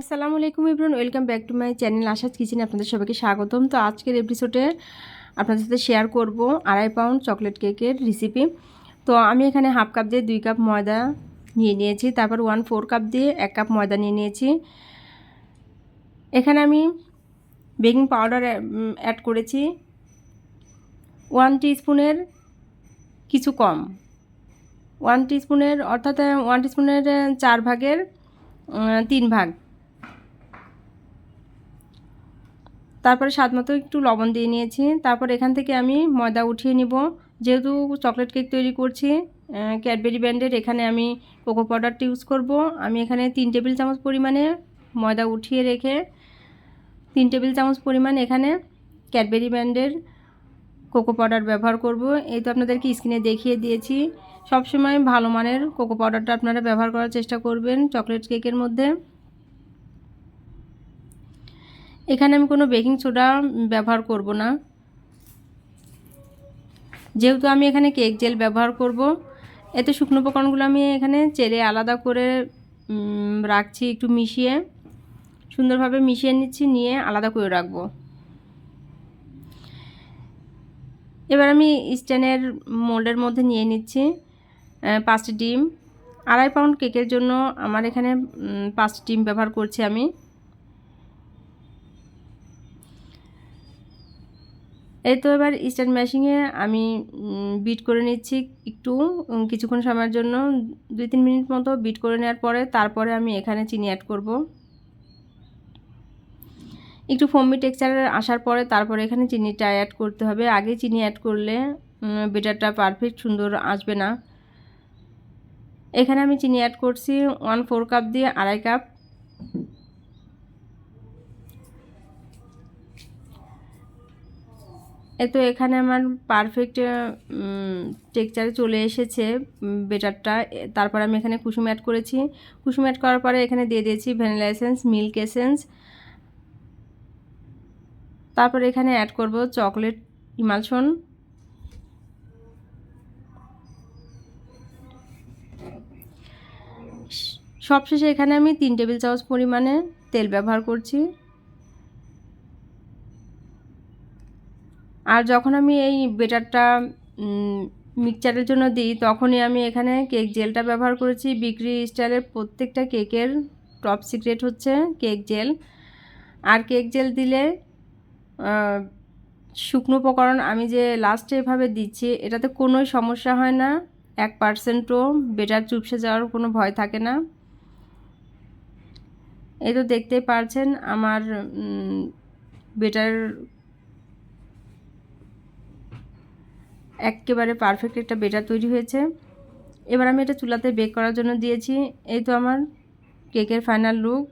আসসালামু আলাইকুম Ibran welcome back to my channel Ashad কিচেনে আপনাদের সবাইকে স্বাগতম। তো আজকের এপিসোডে আপনাদের সাথে শেয়ার করব আড়াই পাউন্ড চকলেট কেকের রেসিপি তো আমি এখানে হাফ কাপ দিয়ে দুই কাপ ময়দা নিয়ে নিয়েছি, তারপর ওয়ান ফোর কাপ দিয়ে এক কাপ ময়দা নিয়ে নিয়েছি। এখানে আমি বেকিং পাউডার অ্যাড করেছি ওয়ান স্পুনের কিছু কম। ওয়ান স্পুনের অর্থাৎ ওয়ান স্পুনের চার ভাগের তিন ভাগ। তারপরে স্বাদ মতো একটু লবণ দিয়ে নিয়েছি। তারপর এখান থেকে আমি ময়দা উঠিয়ে নিব। যেহেতু চকলেট কেক তৈরি করছি ক্যাডবেরি ব্র্যান্ডের এখানে আমি কোকো পাউডারটা ইউজ করব। আমি এখানে তিন টেবিল চামচ পরিমাণে ময়দা উঠিয়ে রেখে তিন টেবিল চামচ পরিমাণ এখানে ক্যাডবেরি ব্র্যান্ডের কোকো পাউডার ব্যবহার করব। এই তো আপনাদেরকে স্ক্রিনে দেখিয়ে দিয়েছি। সবসময় ভালো মানের কোকো পাউডারটা আপনারা ব্যবহার করার চেষ্টা করবেন চকলেট কেকের মধ্যে। এখানে আমি কোনো বেকিং সোডা ব্যবহার করব না। যেহেতু আমি এখানে কেক জেল ব্যবহার করব, এতে শুকনো উপকরণগুলো আমি এখানে চেড়ে আলাদা করে রাখছি একটু মিশিয়ে। সুন্দরভাবে মিশিয়ে নিচ্ছি, নিয়ে আলাদা করে রাখব। এবার আমি স্ট্যানের মোল্ডের মধ্যে নিয়ে নিচ্ছি পাঁচটি ডিম। আড়াই পাউন্ড কেকের জন্য আমার এখানে পাঁচটি ডিম ব্যবহার করছি আমি। এই তো এবার স্ট্যান্ড ম্যাশিংয়ে আমি বিট করে নিচ্ছি একটু কিছুক্ষণ সময়ের জন্য, দুই তিন মিনিট মতো বিট করে নেওয়ার পরে তারপরে আমি এখানে চিনি অ্যাড করব। একটু ফোমি টেক্সচারের আসার পরে তারপরে এখানে চিনিটা অ্যাড করতে হবে। আগে চিনি অ্যাড করলে বেটারটা পারফেক্ট সুন্দর আসবে না। এখানে আমি চিনি অ্যাড করছি ওয়ান ফোর কাপ দিয়ে আড়াই কাপ তো এখানে আমার পারফেক্ট টেক্সচারে চলে এসেছে বেটারটা তারপর আমি এখানে কুসুম অ্যাড করেছি। কুসুম অ্যাড করার পরে এখানে দিয়ে দিয়েছি ভ্যানিলা এসেন্স মিল্ক এসেন্স তারপর এখানে অ্যাড করব চকলেট ইমালশন সবশেষে এখানে আমি তিন টেবিল চামচ পরিমাণে তেল ব্যবহার করছি। আর যখন আমি এই বেটারটা মিক্সচারের জন্য দিই, তখনই আমি এখানে কেক জেলটা ব্যবহার করেছি। বিক্রি স্টাইলের প্রত্যেকটা কেকের টপ সিক্রেট হচ্ছে কেক জেল। আর কেক জেল দিলে শুকনো উপকরণ আমি যে লাস্টে এভাবে দিচ্ছি, এটাতে কোনো সমস্যা হয় না। এক পার্সেন্টও বেটার চুপসে যাওয়ার কোনো ভয় থাকে না। এই তো দেখতেই পারছেন, আমার বেটার একেবারে পারফেক্ট একটা বেটার তৈরি হয়েছে। এবার আমি এটা চুলাতে বেক করার জন্য দিয়েছি। এই তো আমার কেকের ফাইনাল লুক